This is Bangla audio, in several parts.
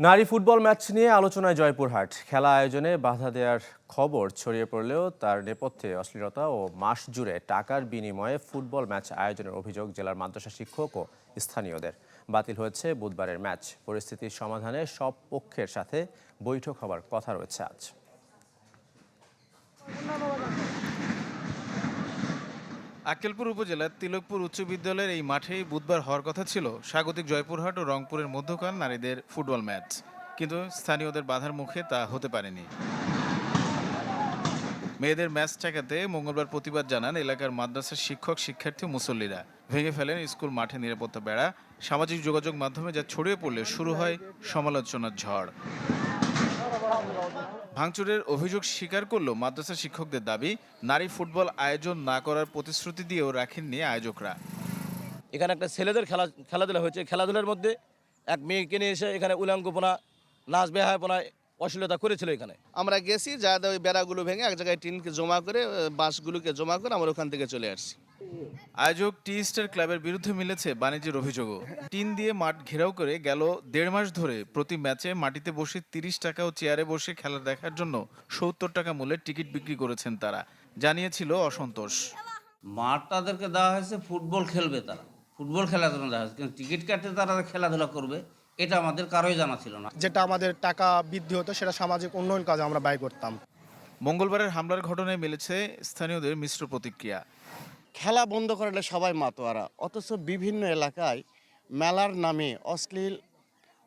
নারী ফুটবল ম্যাচ নিয়ে আলোচনায় জয়পুরহাট। খেলা আয়োজনে বাধা দেওয়ার খবর ছড়িয়ে পড়লেও তার নেপথ্যে অশ্লীলতা ও মাস জুড়ে টাকার বিনিময়ে ফুটবল ম্যাচ আয়োজনের অভিযোগ জেলার মাদ্রাসা শিক্ষক ও স্থানীয়দের। বাতিল হয়েছে বুধবারের ম্যাচ। পরিস্থিতির সমাধানে সব পক্ষের সাথে বৈঠক হবার কথা রয়েছে আজ। আক্কেলপুর উপজেলার তিলকপুর উচ্চ বিদ্যালয়ের এই মাঠেই বুধবার হওয়ার কথা ছিল। স্বাগতিক জয়পুরহাট ও রংপুরের মধ্যকার নারীদের ফুটবল ম্যাচ। কিন্তু স্থানীয়দের বাধার মুখে তা হতে পারেনি। মেয়েদের ম্যাচ ঠেকাতে মঙ্গলবার প্রতিবাদ জানান এলাকার মাদ্রাসার শিক্ষক, শিক্ষার্থী, মুসল্লিরা। ভেঙে ফেলেন স্কুল মাঠে নিরাপত্তা বেড়া। সামাজিক যোগাযোগ মাধ্যমে যা ছড়িয়ে পড়লে শুরু হয় সমালোচনার ঝড়। ভাঙচুরের অভিযোগ স্বীকার করল মাদ্রাসা শিক্ষকদের দাবি নারী ফুটবল আয়োজন না করার প্রতিশ্রুতি দিয়েও রাখেননি আয়োজকরা। এখানে একটা ছেলেদের খেলা খেলাধুলা হয়েছে। খেলাধুলার মধ্যে এক মেয়েকে নিয়ে এসে এখানে উলাঙ্গপনা নাচ বেহায়পনা অশ্লীলতা করেছিল এখানে। আমরা গেছি যা ওই বেড়াগুলো ভেঙে এক জায়গায় টিনকে জমা করে আহ, বাঁশগুলোকে জমা করে আমরা ওখান থেকে চলে আসছি। আয়োজক টি স্টার ক্লাবের বিরুদ্ধে মিলেছে বাণিজ্যের অভিযোগও। টিন দিয়ে মাঠ ঘেরাও করে গেল দেড় মাস ধরে। প্রতি ম্যাচে মাটিতে বসে তিরিশ টাকা ও চেয়ারে বসে খেলা দেখার জন্য সত্তর টাকা মূল্যের টিকিট বিক্রি করেছেন তারা। জানিয়েছিল অসন্তোষ। মাঠ তাদেরকে দেওয়া হয়েছে ফুটবল খেলবে তারা। ফুটবল খেলার জন্য দেওয়া হয়েছে। কিন্তু টিকিট কাটতে তারা খেলাধুলা করবে এটা আমাদের কারোই জানা ছিল না। যেটা আমাদের টাকা বৃদ্ধি হতো সেটা সামাজিক উন্নয়ন কাজে আমরা ব্যয় করতাম। মঙ্গলবারের হামলার ঘটনায় মিলেছে স্থানীয়দের মিশ্র প্রতিক্রিয়া। খেলা বন্ধ করলে সবাই মাতোয়ারা। অথচ বিভিন্ন এলাকায় মেলার নামে অশ্লীল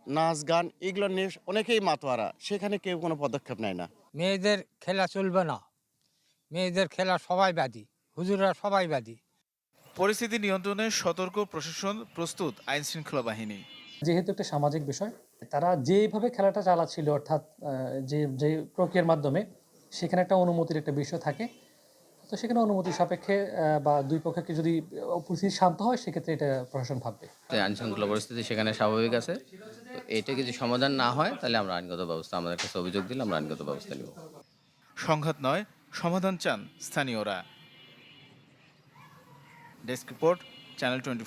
নাচ গান এগুলো নিয়ে অনেকেই মাতোয়ারা। সেখানে কেউ কোনো পদক্ষেপ নেয় না। মেয়েদের খেলা চলবে না। মেয়েদের খেলা সবাই বাদী। হুজুররা সবাই বাদী। পরিস্থিতি নিয়ন্ত্রণে সতর্ক প্রশাসন প্রস্তুত আইন শৃঙ্খলা বাহিনী। যেহেতু একটা সামাজিক বিষয় তারা যেভাবে খেলাটা চালাচ্ছিল অর্থাৎ যে যে প্রক্রিয়ার মাধ্যমে সেখানে একটা অনুমতির একটা বিষয় থাকে। তো সেখানে অনুমতি সাপেক্ষে বা দুই পক্ষকে যদি পরিস্থিতি শান্ত হয় সেক্ষেত্রে এটা প্রশাসন ভাববে। আইন শৃঙ্খলা পরিস্থিতি সেখানে স্বাভাবিক আছে। তো এটা যদি সমাধান না হয় তাহলে আমরা আইনগত ব্যবস্থা আমাদের কাছে অভিযোগ দিলে আমরা আইনগত ব্যবস্থা নেব। সংঘাত নয় সমাধান চান স্থানীয়রা। Desk report channel twenty